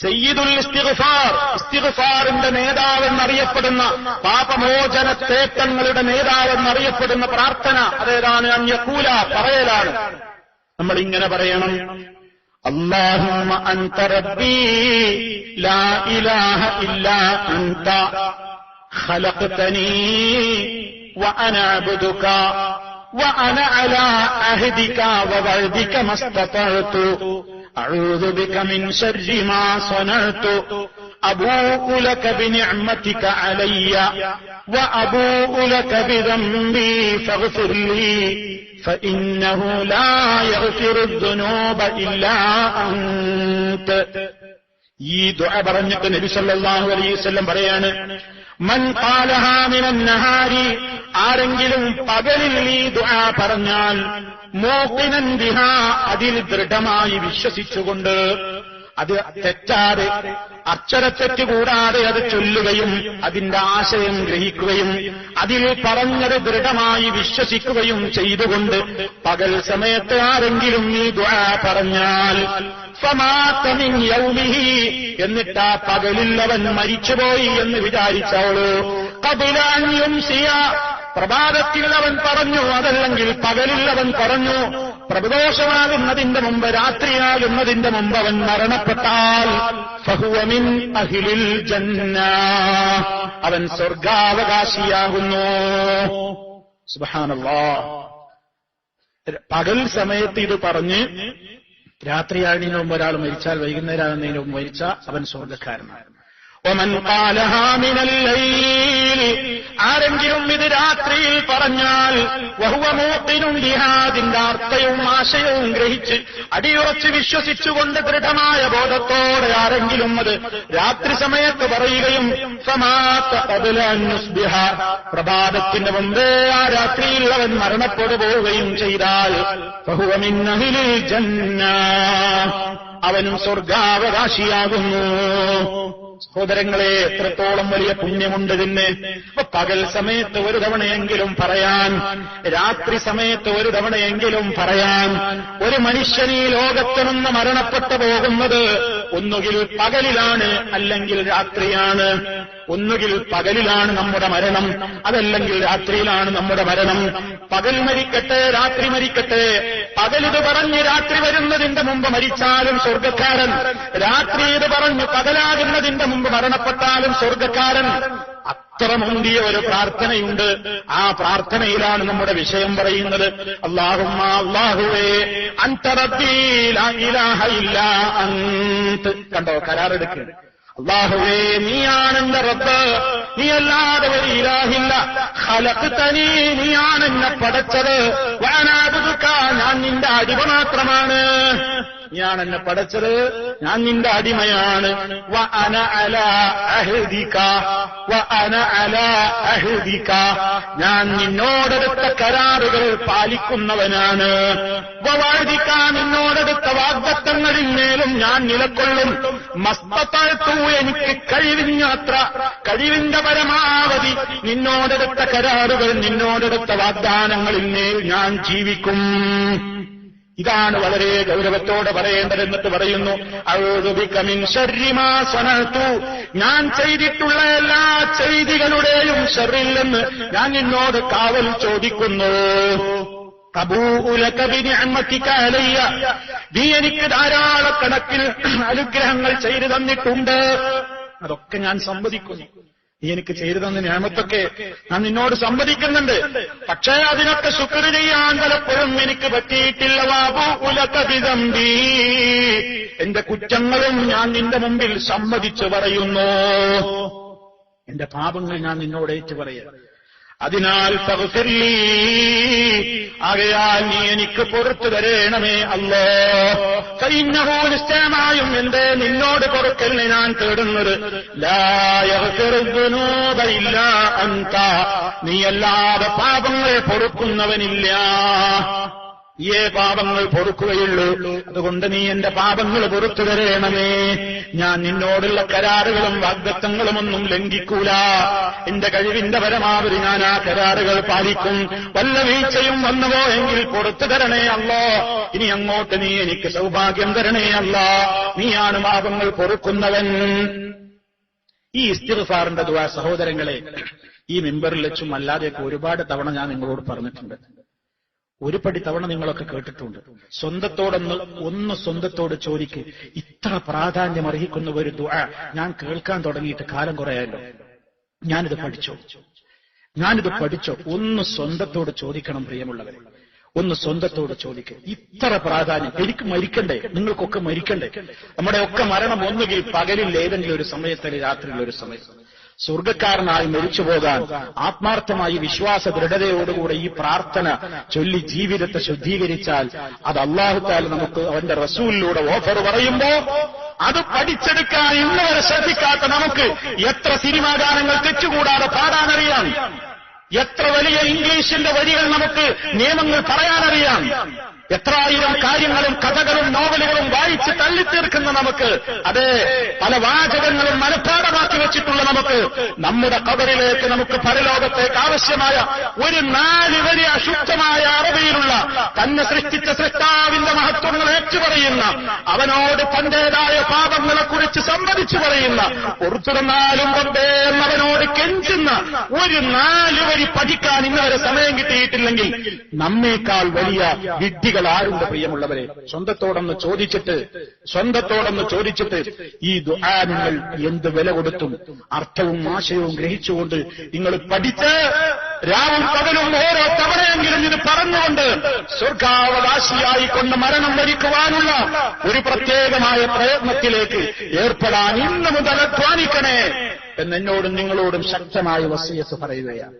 സയ്യിദുൽ ഇസ്തിഗ്ഫാർ ഇസ്തിഗ്ഫാറിന്റെ നേതാവെന്നറിയപ്പെടുന്ന പാപമോചന തേട്ടങ്ങളുടെ നേതാവെന്നറിയപ്പെടുന്ന പ്രാർത്ഥന അതേതാണ് അന്യക്കൂല പറയലാണ് നമ്മൾ ഇങ്ങനെ പറയണം اللهم أنت ربي لا إله إلا أنت خلقتني وأنا عبدك وأنا على عهدك ووعدك ما استطعت أعوذ بك من شر ما صنعت أبوء لك بنعمتك علي وأبوء لك بذنبي فاغفر لي فإنه لا يغفر الذنوب إلا أنت ഈ ദുആ പറഞ്ഞിട്ട് നബി സല്ലല്ലാഹു അലൈഹി വസല്ലം പറയാണ് മൻ ഖാലഹാ മിനൻ നഹാരി ആരെങ്കിലും പകലിൽ ഈ ദുആ പറഞ്ഞാൽ മോഖിനൻ ബിഹാ അതിൽ ദൃഢമായി വിശ്വസിച്ചുകൊണ്ട് അത് തെറ്റാതെ അക്ഷരത്തെറ്റ് കൂടാതെ അത് ചൊല്ലുകയും അതിന്റെ ആശയം ഗ്രഹിക്കുകയും അതിൽ പറഞ്ഞത് ദൃഢമായി വിശ്വസിക്കുകയും ചെയ്തുകൊണ്ട് പകൽ സമയത്ത് ആരെങ്കിലും ഈ ദുആ പറഞ്ഞാൽ സമാത്തമിൻ യൗമിഹി എന്നിട്ട് ആ പകലിൽ അവൻ മരിച്ചുപോയി എന്ന് വിചാരിച്ചവൾ കപിലാന്യം സിയ പ്രഭാതത്തിൽ അവൻ പറഞ്ഞു അതല്ലെങ്കിൽ പകലിൽ അവൻ പറഞ്ഞു പ്രദോഷമാകുന്നതിന്റെ മുമ്പ് രാത്രിയാകുന്നതിന്റെ മുമ്പ് അവൻ മരണപ്പെട്ടാൽ ഫഹുവമിൻ അഹിലിൽ ജന്ന. അവൻ സ്വർഗാവകാശിയാകുന്നു. പകൽ സമയത്ത് ഇത് പറഞ്ഞ് രാത്രിയാകുന്നതിന് മുമ്പ് ഒരാൾ മരിച്ചാൽ വൈകുന്നേരം ആകുന്നതിന് മുമ്പ് മരിച്ച അവൻ സ്വർഗക്കാരനാണ് ആരെങ്കിലും ഇത് രാത്രിയിൽ പറഞ്ഞാൽ വഹുവമൂത്തിനും ജിഹാദിന്റെ അർത്ഥവും ആശയവും ഗ്രഹിച്ച് അടിയുറച്ച് വിശ്വസിച്ചുകൊണ്ട് ദൃഢമായ ബോധത്തോടെ ആരെങ്കിലും അത് രാത്രി സമയത്ത് പറയുകയും പ്രഭാതത്തിന്റെ മുമ്പേ ആ രാത്രിയിൽ അവൻ മരണപ്പെട്ടു പോവുകയും ചെയ്താൽ ബഹുവമിന്നഹിലിൽ ജന്ന അവനും സ്വർഗാവകാശിയാകുന്നു. സഹോദരങ്ങളെ എത്രത്തോളം വലിയ പുണ്യമുണ്ട് ഇതിന്. പകൽ സമയത്ത് ഒരു തവണയെങ്കിലും പറയാൻ രാത്രി സമയത്ത് ഒരു തവണയെങ്കിലും പറയാൻ ഒരു മനുഷ്യൻ ഈ നിന്ന് മരണപ്പെട്ടു പോകുന്നത് ഒന്നുകിൽ പകലിലാണ് അല്ലെങ്കിൽ രാത്രിയാണ്. ഒന്നുകിൽ പകലിലാണ് നമ്മുടെ മരണം അതല്ലെങ്കിൽ രാത്രിയിലാണ് നമ്മുടെ മരണം. പകൽ മരിക്കട്ടെ രാത്രി മരിക്കട്ടെ. പകലിത് പറഞ്ഞ് രാത്രി വരുന്നതിന്റെ മുമ്പ് മരിച്ചാലും സ്വർഗക്കാരൻ രാത്രി ഇത് പറഞ്ഞ് പകലാകുന്നതിന്റെ മുമ്പ് മരണപ്പെട്ടാലും സ്വർഗക്കാരൻ അത്ര മുന്തിയ ഒരു പ്രാർത്ഥനയുണ്ട്. ആ പ്രാർത്ഥനയിലാണ് നമ്മുടെ വിഷയം പറയുന്നത്. അള്ളാഹുമാ അള്ളാഹുവേ അന്തറബീല കണ്ടോ കരാറെടുക്കുക അള്ളാഹുവേ നീയാണ് ആണെന്ന റബ്ബ്. നീ അല്ലാതെ ഒരു ഇലാഹില്ല. തനി നീയാണ് എന്നെ പടച്ചത്. വാനാബുദുക്ക ഞാൻ നിന്റെ അടിമ മാത്രമാണ്. ഞാൻ എന്നെ പടച്ചത്. ഞാൻ നിന്റെ അടിമയാണ്. അന അല അഹദിക. ഞാൻ നിന്നോടെടുത്ത കരാറുകൾ പാലിക്കുന്നവനാണ്. വാഴ്തിക്ക നിന്നോടെടുത്ത വാഗ്ദത്തങ്ങളിൽ മേലും ഞാൻ നിലക്കൊള്ളും മസ്തത്താഴ്ത്തു എനിക്ക് കഴിവിഞ്ഞത്ര കഴിവിന്റെ പരമാവധി നിന്നോടെടുത്ത കരാറുകൾ നിന്നോടെടുത്ത വാഗ്ദാനങ്ങളിൽ മേൽ ഞാൻ ജീവിക്കും. ഇതാണ് വളരെ ഗൗരവത്തോടെ പറയേണ്ടത് എന്നിട്ട് പറയുന്നു ഞാൻ ചെയ്തിട്ടുള്ള എല്ലാ ചെയ്തികളുടെയും ഷെറില്ലെന്ന് ഞാൻ നിന്നോട് കാവൽ ചോദിക്കുന്നു. നീ എനിക്ക് ധാരാളക്കണക്കിൽ അനുഗ്രഹങ്ങൾ ചെയ്തു തന്നിട്ടുണ്ട്. അതൊക്കെ ഞാൻ സമ്മതിക്കുന്നു. നീ എനിക്ക് ചെയ്തു തന്ന ഞാമത്തൊക്കെ ഞാൻ നിന്നോട് സംവദിക്കുന്നുണ്ട്. പക്ഷേ അതിനൊക്കെ ശുക്ർ ചെയ്യാൻ പലപ്പോഴും എനിക്ക് പറ്റിയിട്ടില്ല. ഉലകവിതമ്പി എന്റെ കുറ്റങ്ങളും ഞാൻ നിന്റെ മുമ്പിൽ സമ്മതിച്ചു പറയുന്നു. എന്റെ പാപങ്ങൾ ഞാൻ നിന്നോട് ഏറ്റു പറയാം അതിനാൽ. ആകയാൽ നീ എനിക്ക് പുറത്തു തരേണമേ അല്ലോ കഴിഞ്ഞവോ നിശ്ചയമായും എന്റെ നിന്നോട് പൊറുക്കലിനെ ഞാൻ തേടുന്നത്. ലായല്ല അന്ത നീയല്ലാതെ പാപങ്ങൾ പൊറുക്കുന്നവനില്ല. ഏ പാപങ്ങൾ പൊറുക്കുകയുള്ളൂ. അതുകൊണ്ട് നീ എന്റെ പാപങ്ങൾ പൊറത്തു തരേണമേ. ഞാൻ നിന്നോടുള്ള കരാറുകളും വാഗ്ദത്തങ്ങളും ഒന്നും ലംഘിക്കൂല. എന്റെ കഴിവിന്റെ പരമാവധി ഞാൻ ആ കരാറുകൾ പാലിക്കും. വല്ല വീഴ്ചയും വന്നുവോ എങ്കിൽ പുറത്തു തരണേ അല്ലോ ഇനി അങ്ങോട്ട് നീ എനിക്ക് സൗഭാഗ്യം തരണേ അല്ല നീയാണ് പാപങ്ങൾ പൊറുക്കുന്നവൻ. ഈ ഇസ്തിഫാറിന്റെ ദുആ സഹോദരങ്ങളെ ഈ മെമ്പറിൽ വെച്ചും അല്ലാതെയൊക്കെ ഒരുപാട് തവണ ഞാൻ നിങ്ങളോട് പറഞ്ഞിട്ടുണ്ട്. ഒരു പടി തവണ നിങ്ങളൊക്കെ കേട്ടിട്ടുണ്ട്. സ്വന്തത്തോടൊന്ന് ഒന്ന് സ്വന്തത്തോട് ചോദിക്ക്. ഇത്ര പ്രാധാന്യം അർഹിക്കുന്ന ഒരു ദുആ ഞാൻ കേൾക്കാൻ തുടങ്ങിയിട്ട് കാലം കുറയാലോ? ഞാനിത് പഠിച്ചോ? ഞാനിത് പഠിച്ചോ? ഒന്ന് സ്വന്തത്തോട് ചോദിക്കണം പ്രിയമുള്ളവരെ. ഒന്ന് സ്വന്തത്തോട് ചോദിക്കുക ഇത്ര പ്രാധാന്യം. എനിക്ക് മരിക്കണ്ടേ? നിങ്ങൾക്കൊക്കെ മരിക്കണ്ടേ? നമ്മുടെ ഒക്കെ മരണം ഒന്നുകിൽ പകലിൽ ഏതെങ്കിലും ഒരു സമയത്തല്ലേ രാത്രിയിൽ ഒരു സമയത്ത്. സ്വർഗക്കാരനായി മരിച്ചു പോകാൻ ആത്മാർത്ഥമായി വിശ്വാസ ദൃഢതയോടുകൂടെ ഈ പ്രാർത്ഥന ചൊല്ലി ജീവിതത്തെ ശുദ്ധീകരിച്ചാൽ അത് അള്ളാഹുത്താൽ നമുക്ക് അവന്റെ റസൂലിലൂടെ ഓഫർ പറയുമ്പോ അത് പഠിച്ചെടുക്കാൻ ഇന്ന് വരെ ശ്രദ്ധിക്കാത്ത നമുക്ക് എത്ര സിനിമാ ഗാനങ്ങൾ തെറ്റുകൂടാതെ പാടാനറിയാം? എത്ര വലിയ ഇംഗ്ലീഷിന്റെ വരികൾ നമുക്ക് നിയമങ്ങൾ പറയാനറിയാം? എത്രായിരം കാര്യങ്ങളും കഥകളും നോവലുകളും വായിച്ച് തള്ളിത്തീർക്കുന്ന നമുക്ക് അതെ പല വാചകങ്ങളും മനഃപ്പാടമാക്കി വെച്ചിട്ടുള്ള നമുക്ക് നമ്മുടെ കബറിലേക്ക് നമുക്ക് പരലോകത്തേക്ക് ആവശ്യമായ ഒരു നാല് അശുദ്ധമായ അറബിയിലുള്ള തന്നെ സൃഷ്ടിച്ച സൃഷ്ടാവിന്റെ മഹത്വങ്ങൾ ഏറ്റുപറയുന്ന അവനോട് തന്റേതായ പാപങ്ങളെക്കുറിച്ച് സംവദിച്ചു പറയുന്ന പുറത്തുടന്നാലും കൊണ്ടേ എന്നവനോട് കെഞ്ചുന്ന ഒരു നാല് വരി പഠിക്കാൻ ഇന്നവരെ സമയം കിട്ടിയിട്ടില്ലെങ്കിൽ നമ്മേക്കാൾ വലിയ വിഡ്ഢികൾ ആരുണ്ട് പ്രിയമുള്ളവരെ? സ്വന്തത്തോടൊന്ന് ചോദിച്ചിട്ട് സ്വന്തത്തോടൊന്ന് ചോദിച്ചിട്ട് ഈ ദുആ നിങ്ങൾ എന്ത് വില കൊടുത്തും അർത്ഥവും ആശയവും ഗ്രഹിച്ചുകൊണ്ട് നിങ്ങൾ പഠിച്ച് രാവും പകലും ഓരോ തവണയെങ്കിലും ഇത് പറഞ്ഞുകൊണ്ട് സ്വർഗാവകാശിയായി കൊണ്ട് മരണം വരിക്കുവാനുള്ള ഒരു പ്രത്യേകമായ പ്രയത്നത്തിലേക്ക് ഏർപ്പെടാൻ ഇന്ന് മുതൽ അധ്വാനിക്കണേ. എന്നെന്നോടും നിങ്ങളോടും ശക്തമായ വസീയത്ത് പറയുകയാണ്.